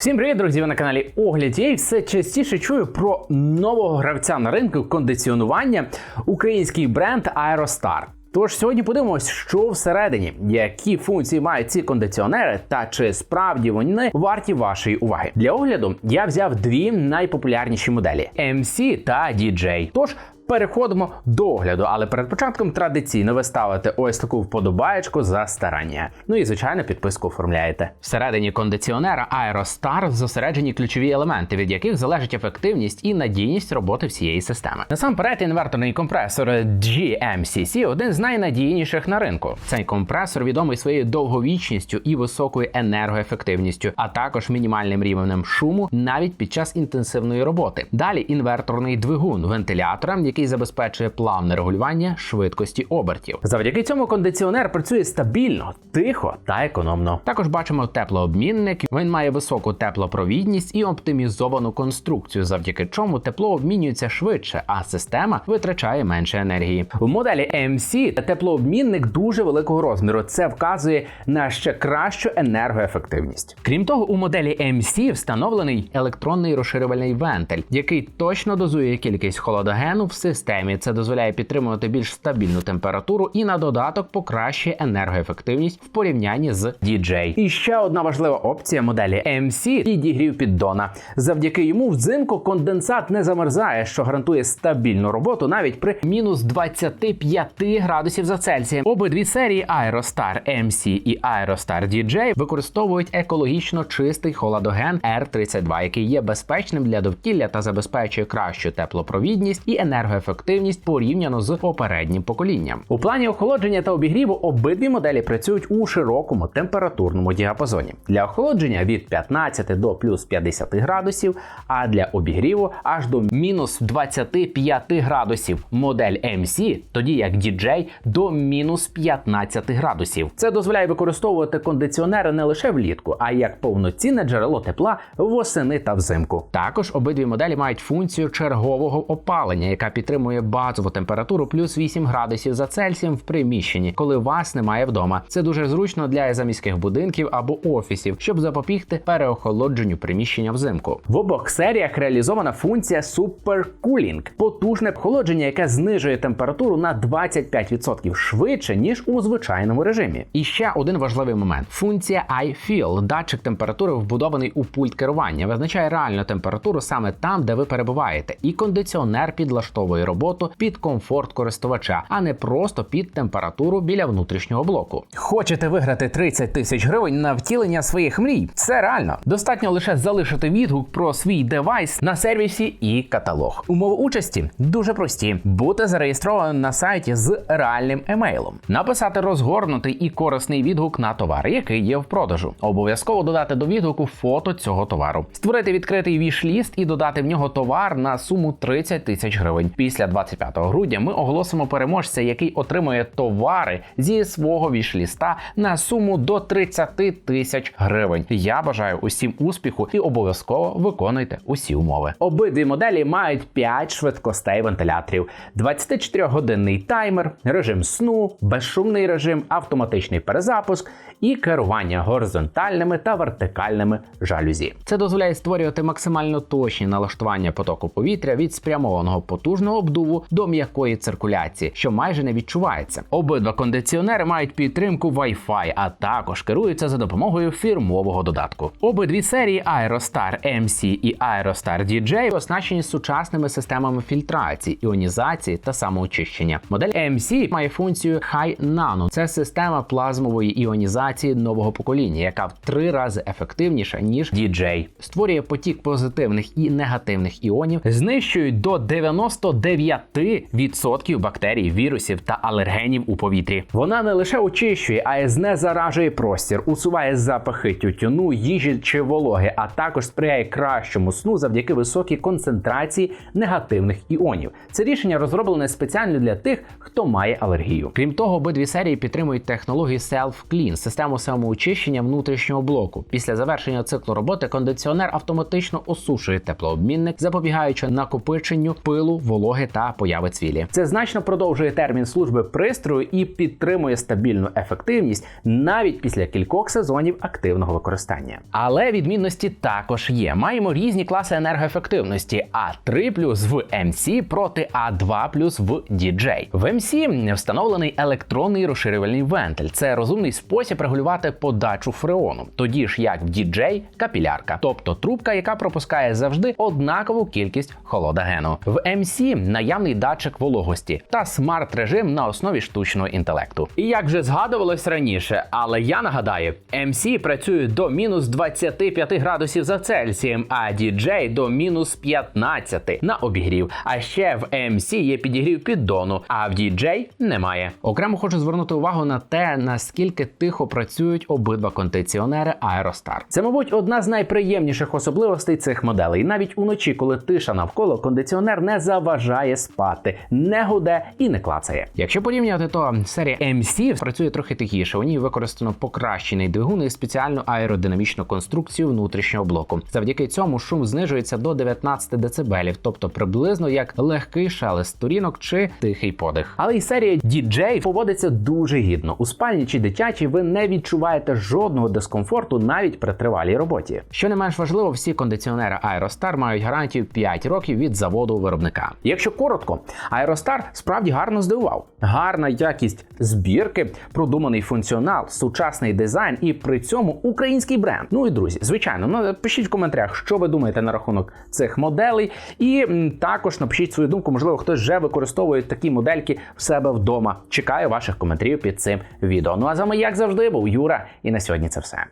Всім привіт, друзі! Ви на каналі Огляд. Я і все частіше чую про нового гравця на ринку кондиціонування український бренд Aerostar. Тож сьогодні подивимось, що всередині, які функції мають ці кондиціонери, та чи справді вони варті вашої уваги. Для огляду я взяв дві найпопулярніші моделі MC та DJ. Тож переходимо до огляду, але перед початком традиційно ви ставите ось таку вподобаєчку за старання. Ну і звичайно підписку оформляєте. Всередині кондиціонера Aerostar зосереджені ключові елементи, від яких залежить ефективність і надійність роботи всієї системи. Насамперед, інверторний компресор GMCC один з найнадійніших на ринку. Цей компресор відомий своєю довговічністю і високою енергоефективністю, а також мінімальним рівнем шуму навіть під час інтенсивної роботи. Далі інверторний двигун вентилятора, який забезпечує плавне регулювання швидкості обертів. Завдяки цьому кондиціонер працює стабільно, тихо та економно. Також бачимо теплообмінник. Він має високу теплопровідність і оптимізовану конструкцію, завдяки чому тепло обмінюється швидше, а система витрачає менше енергії. В моделі MC теплообмінник дуже великого розміру. Це вказує на ще кращу енергоефективність. Крім того, у моделі MC встановлений електронний розширювальний вентиль, який точно дозує кількість холодогену в системі. Це дозволяє підтримувати більш стабільну температуру і на додаток покращує енергоефективність в порівнянні з DJ. І ще одна важлива опція моделі MC – підігрів піддона. Завдяки йому взимку конденсат не замерзає, що гарантує стабільну роботу навіть при мінус 25 градусів за Цельсієм. Обидві серії Aerostar MC і Aerostar DJ використовують екологічно чистий холодоген R32, який є безпечним для довкілля та забезпечує кращу теплопровідність і енергоефективність порівняно з попереднім поколінням. У плані охолодження та обігріву обидві моделі працюють у широкому температурному діапазоні. Для охолодження від 15 до плюс 50 градусів, а для обігріву аж до мінус 25 градусів. Модель MC, тоді як DJ до мінус 15 градусів. Це дозволяє використовувати кондиціонери не лише влітку, а як повноцінне джерело тепла восени та взимку. Також обидві моделі мають функцію чергового опалення, яка підтримує базову температуру плюс 8 градусів за Цельсієм в приміщенні, коли вас немає вдома. Це дуже зручно для заміських будинків або офісів, щоб запобігти переохолодженню приміщення взимку. В обох серіях реалізована функція Cooling – потужне охолодження, яке знижує температуру на 25% швидше ніж у звичайному режимі. І ще один важливий момент: функція iFeel – датчик температури, вбудований у пульт керування, визначає реальну температуру саме там, де ви перебуваєте, і кондиціонер підлаштовує роботу під комфорт користувача, а не просто під температуру біля внутрішнього блоку. Хочете виграти 30 тисяч гривень на втілення своїх мрій? Це реально. Достатньо лише залишити відгук про свій девайс на сервісі і каталог. Умови участі дуже прості: бути зареєстрованим на сайті з реальним емейлом, написати розгорнутий і корисний відгук на товар, який є в продажу. Обов'язково додати до відгуку фото цього товару, створити відкритий віш-ліст і додати в нього товар на суму 30 тисяч гривень. Після 25 грудня ми оголосимо переможця, який отримує товари зі свого віш-ліста на суму до 30 тисяч гривень. Я бажаю усім успіху і обов'язково виконуйте усі умови. Обидві моделі мають 5 швидкостей вентиляторів, 24-годинний таймер, режим сну, безшумний режим, автоматичний перезапуск і керування горизонтальними та вертикальними жалюзі. Це дозволяє створювати максимально точні налаштування потоку повітря від спрямованого потужного обдуву до м'якої циркуляції, що майже не відчувається. Обидва кондиціонери мають підтримку Wi-Fi, а також керуються за допомогою фірмового додатку. Обидві серії Aerostar MC і Aerostar DJ оснащені сучасними системами фільтрації, іонізації та самоочищення. Модель MC має функцію High Nano. Це система плазмової іонізації нового покоління, яка в три рази ефективніша ніж DJ. Створює потік позитивних і негативних іонів, знищують до 99% бактерій, вірусів та алергенів у повітрі. Вона не лише очищує, а й знезаражує простір, усуває запахи тютюну, їжі чи вологи, а також сприяє кращому сну завдяки високій концентрації негативних іонів. Це рішення розроблене спеціально для тих, хто має алергію. Крім того, обидві серії підтримують технологію Self-Clean, систему самоочищення внутрішнього блоку. Після завершення циклу роботи кондиціонер автоматично осушує теплообмінник, запобігаючи накопиченню пилу, вологи вологи та появи цвілі. Це значно продовжує термін служби пристрою і підтримує стабільну ефективність навіть після кількох сезонів активного використання. Але відмінності також є. Маємо різні класи енергоефективності: А3 плюс в MC проти А2 плюс в DJ. В MC встановлений електронний розширювальний вентиль. Це розумний спосіб регулювати подачу фреону, тоді ж як в DJ – капілярка, тобто трубка, яка пропускає завжди однакову кількість холодагену. В MC наявний датчик вологості та смарт-режим на основі штучного інтелекту. І як вже згадувалось раніше, але я нагадаю, MC працює до мінус 25 градусів за Цельсієм, а DJ до мінус 15 на обігрів. А ще в MC є підігрів піддону, а в DJ немає. Окремо хочу звернути увагу на те, наскільки тихо працюють обидва кондиціонери Aerostar. Це, мабуть, одна з найприємніших особливостей цих моделей. Навіть уночі, коли тиша навколо, кондиціонер не заважає спати, не гуде і не клацає. Якщо порівнювати, то серія MC працює трохи тихіше. У ній використано покращений двигун і спеціальну аеродинамічну конструкцію внутрішнього блоку. Завдяки цьому шум знижується до 19 дБ, тобто приблизно як легкий шелест сторінок чи тихий подих. Але й серія DJ поводиться дуже гідно. У спальні чи дитячій ви не відчуваєте жодного дискомфорту навіть при тривалій роботі. Що не менш важливо, всі кондиціонери Aerostar мають гарантію 5 років від заводу виробника. Якщо коротко, Aerostar справді гарно здивував. Гарна якість збірки, продуманий функціонал, сучасний дизайн і при цьому український бренд. Ну і друзі, звичайно, ну пишіть в коментарях, що ви думаєте на рахунок цих моделей, і також напишіть свою думку. Можливо, хтось вже використовує такі модельки в себе вдома. Чекаю ваших коментарів під цим відео. Ну а з вами, як завжди, був Юра, і на сьогодні це все.